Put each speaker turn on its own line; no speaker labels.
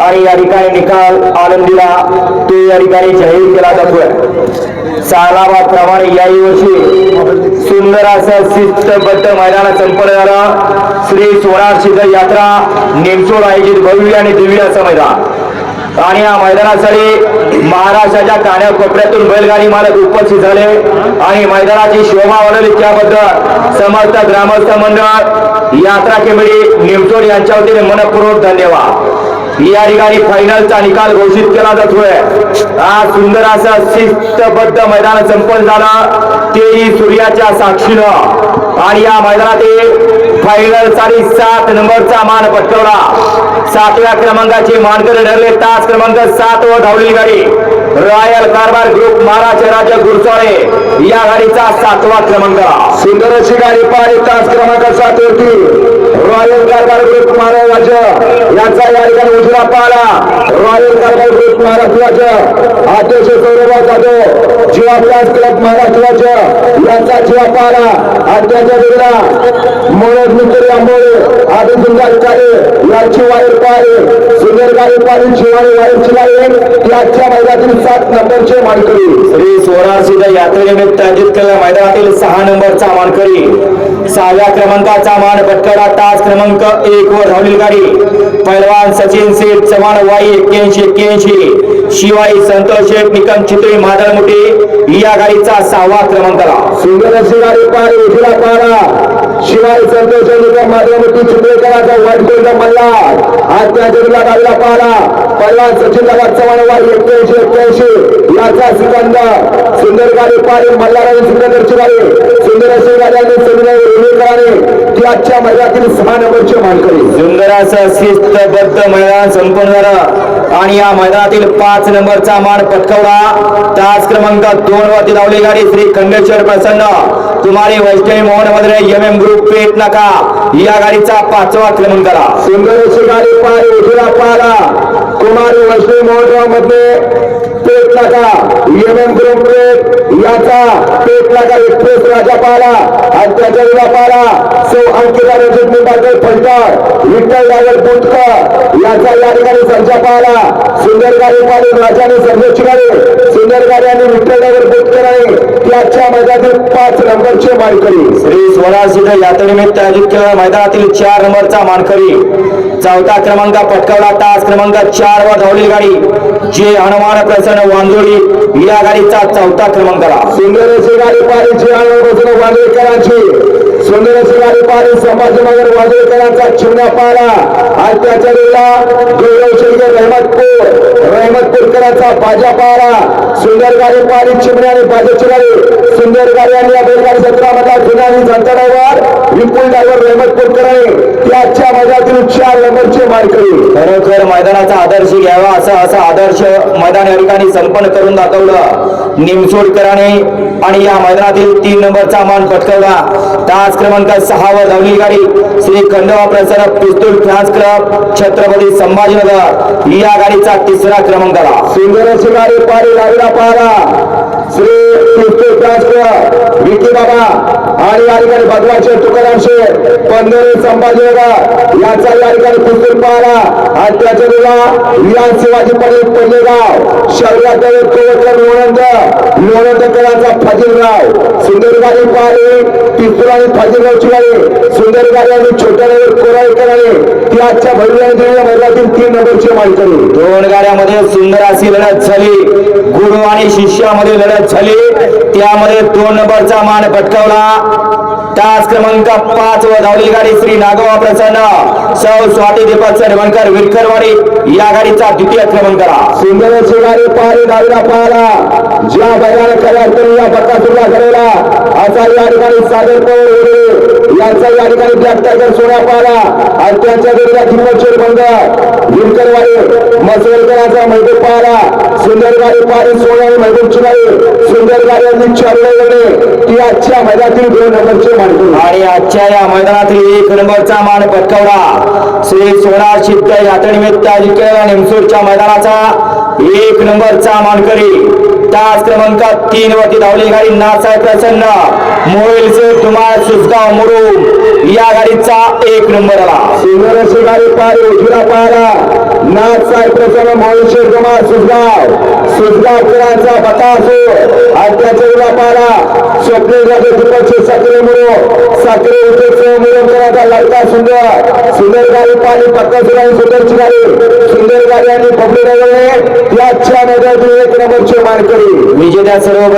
आणि या ठिकाणी निकाल आनंदीला तो या ठिकाणी जाहीर केला जातोय. सालाबाद प्रमाणे याही वर्षी सुंदर असं शिस्तबद्ध मैदान संपन्न झालं. श्री सोनार सिद्ध यात्रा नेमसोड आयोजित भव्य आणि दिव्य असं मैदान. आणि या मैदानासाठी महाराष्ट्राच्या कान्याकोपऱ्यातून बैलगाडी मालक उपस्थित झाले. आणि मैदानाची शोभा वाढवली त्याबद्दल समस्त ग्रामस्थ मंडळ यात्रा कमिटी निमसोड यांच्या वतीने मनपूर्वक धन्यवाद. या ठिकाणी फायनलचा निकाल घोषित केला जातोय. हा सुंदर असा शिस्तबद्ध मैदान संपन्न झालं. तेही सूर्याच्या साक्षीनं. आणि या मैदानात फायनलसाठी सात नंबरचा मान पटकवला. सातव्या क्रमांकाचे मानकरी ठरले. तास क्रमांक सात व धावलेली गाडी. रॉयल कारभार ग्रुप महाराष्ट्र राज्य गुरसाळे या गाडीचा सातवा क्रमांक.
सुंदर अशी गाडी पाहिली. तास क्रमांक सात वरती. रॉयल कारभार ग्रुप महाराज यांचा या ठिकाणी उजवा पाला. रॉयल कारभार ग्रुप महाराष्ट्राचं अध्यक्ष सौरभ जाधव जीवा प्लास क्लब महाराष्ट्राचं यांचा जीवा पाला. अध्यक्ष दिला मनोज मित्र आंबोळे. आधी सुंदर काळे यांची वायर पाहिली सुंदर गाडी पाहिली शिवानी वायरची गाडी याच्या मैदानातील सात नंबरचे मानकरी.
श्री सोळासिद्ध यात्रेनिमित्त आयोजित केलेल्या मैदानातील सहा नंबरचा मानकरी. सहाव्या क्रमांकाचा मान पटकवला तास क्रमांक एक वर धावलेली गाडी. पैलवान सचिन सेठ चव्हाण वाई एक्क्याऐंशी एक्क्याऐंशी. शिवाई संतोष शेठ निकम चितळी मादळ मुठे या गाडीचा सहावा क्रमांकाला.
सुंदर अशी गाडी पाहिली उशिरा पारा शिवाय संतोष निकम मादळ मुठी चित्रेकराचा वाईट गोल्ड मल्ला. आज त्या जगला गाडीला पारा पैलवान सचिन दादा चव्हाण वाई एक्क्याऐंशी एक्क्याऐंशी. याचा सिकंद सुंदर गाडी पाहिली मल्हाराने सुंदरची गाडी सुंदर अशी गाडी आजच्या मैदानातील सहा नंबरचे मानकरी.
सुंदर असं शिस्तबद्ध मैदान संपन्न झालं. आणि या मैदानातील पाच नंबरचा मान पटकवला. तास क्रमांक दोन वरती धावली गाडी श्री खंडेश्वर प्रसन्न. कुमारी Vaishnavi Mohan Madhure M M group पेट नका. या गाडीचा पाचवा क्रमांकाला.
सुंदर अशी गाडी पाहला कुमारी वैष्णवी मोहनरावमध्ये पेट लागा एम ग्रुप पेट याचा पेट लागा एक्सप्रेस राजा पाला आणि त्याच्या वेळा पाला. सो अंकिता रजत निंबाळकर फलटण विठ्ठल डायवर बोटकर याचा या ठिकाणी संचा पाला. सुंदर गाडे पाले राजाने सर्वोच्च गाडे सुंदर गाडे आणि विठ्ठल डायवर बोटकर आहे. त्याच्या मैदानातील पाच नंबरचे मानकरी.
श्री स्वराज स्वरासिद्ध यात्रेनिमित्त आयोजित केलेल्या मैदानातील चार नंबरचा मानकरी. चौथा क्रमांक पटकावला. तास क्रमांक चार वर धावली गाडी जे हनुमान प्रसन्न वांजोळी या गाडीचा चौथा क्रमांकाला.
सुंदर अशी गाडी पाहिली सुंदर अशी गाडी पाहिली संभाजीनगर वांद्रेकरांचा चिमण्या पाला आणि त्याच्या वेळेला गौरव शेळके रहमतपूर रहमतपूरकरांचा बाजा पाला सुंदर गाडी पाहिली चिमण्या आणि बाजाची गाडी. सुंदर गाडी आणि या बैलगाडी सत्रामधला जुना आणि जनता ड्रायव्हर विपुल ड्रायव्हर रहमतपूरकर आहे त्याच्या मैदानातील चार नंबरचे मानकरी
खरोखर मैदानाचा आदर्श घ्यावा असा असा आदर्श मैदान या ठिकाणी संपन्न करून दाखवलं. निमसोडकरांनी आणि या मैदानातील तीन नंबरचा मान पटकवला. तास क्रमांक सहा वर धावली गाडी. श्री खंडोबा प्रसन्न पिस्तूल फ्रान्स क्लब छत्रपती संभाजीनगर. या गाडीचा तिसरा क्रमांक आला.
सुंदर गाडी पारी लागला पाहला श्री पिस्तूल ट्रान्सफर विकी बाबा आणि या ठिकाणी भगवानचे तुकाराम शेठ पंधरे संभाजीनगर याचा या ठिकाणी पिस्तूल पाहिला आणि त्याच्या दिला विहान शिवाजी पटेल पडलेगाव शहरात कोवटकर लोणंद लोणंदकरांचा फाजीलराव सुंदरबाई गाडी पाहिली पिस्तूल आणि फाजीलरावची गाडी सुंदरबाई आणि छोट्या नगर कोराळकर आहे ती आजच्या भैरवाने दिलेल्या मैदानातील तीन नंबरची माहिती
दोन गाड्यामध्ये सुंदर अशी लढत झाली. गुरु आणि शिष्यामध्ये लढत झाली. त्यामध्ये दोन नंबरचा मान पटकावला. तास क्रमांक पाच व धावली गाडी श्री नागोबा प्रसन्न. सौ स्वाती दीपक सरवणकर विरकरवाडी या गाडीचा द्वितीय क्रमांक
सुंदर शिवारी गाडी पाहिली गाडीला पाहिला ज्या बैलाने खऱ्या अर्थाने या बकासूरला घडवला असा या ठिकाणी सागर पवार यांचा या ठिकाणी ब्लॅक टायगर सोडा पाहिला आणि त्यांच्या जोडीला किंमत बंद विरकरवाडी मसवडकरांचा मैदे पाहिला सुंदर गाडी पाहिली सोळा महबूबची गाडी सुंदर गाडी आणि चारले वगैरे ती आजच्या मैदानातील दोन नंबरचे मानकरी
आणि आजच्या या मैदानातील एक नंबरचा मान पटकावला. श्री सोळा सिद्ध यात्रेनिमित्त आयोजित केलेल्या निमसोडच्या मैदानाचा एक नंबरचा मानकरी तास क्रमांक तीन वरती धावली गाडी नासाहेब प्रसन्न मोबाईलचे धुमाळ सुसगाव मुरुम. या गाडीचा एक नंबर आला.
सुंदर अशी गाडी पाहिली उशिरा पाहिला नाथ साहेब प्रसन्न मोहिशेर कुमार सुजगाव. सुजगावकरांचा बता आत्याच्या पारा त्याच्या उलापाला स्वप्नील जागे दीपकचे सक्रिय मुरो सक्रिय उद्योग मुरो करायचा लढता सुंदर. सुंदर गाडी पाणी पक्का सुंदरची गाडी. सुंदर गाडी आणि पब्लिक या छान एक नंबरचे मानकरी.
विजेत्या सर्व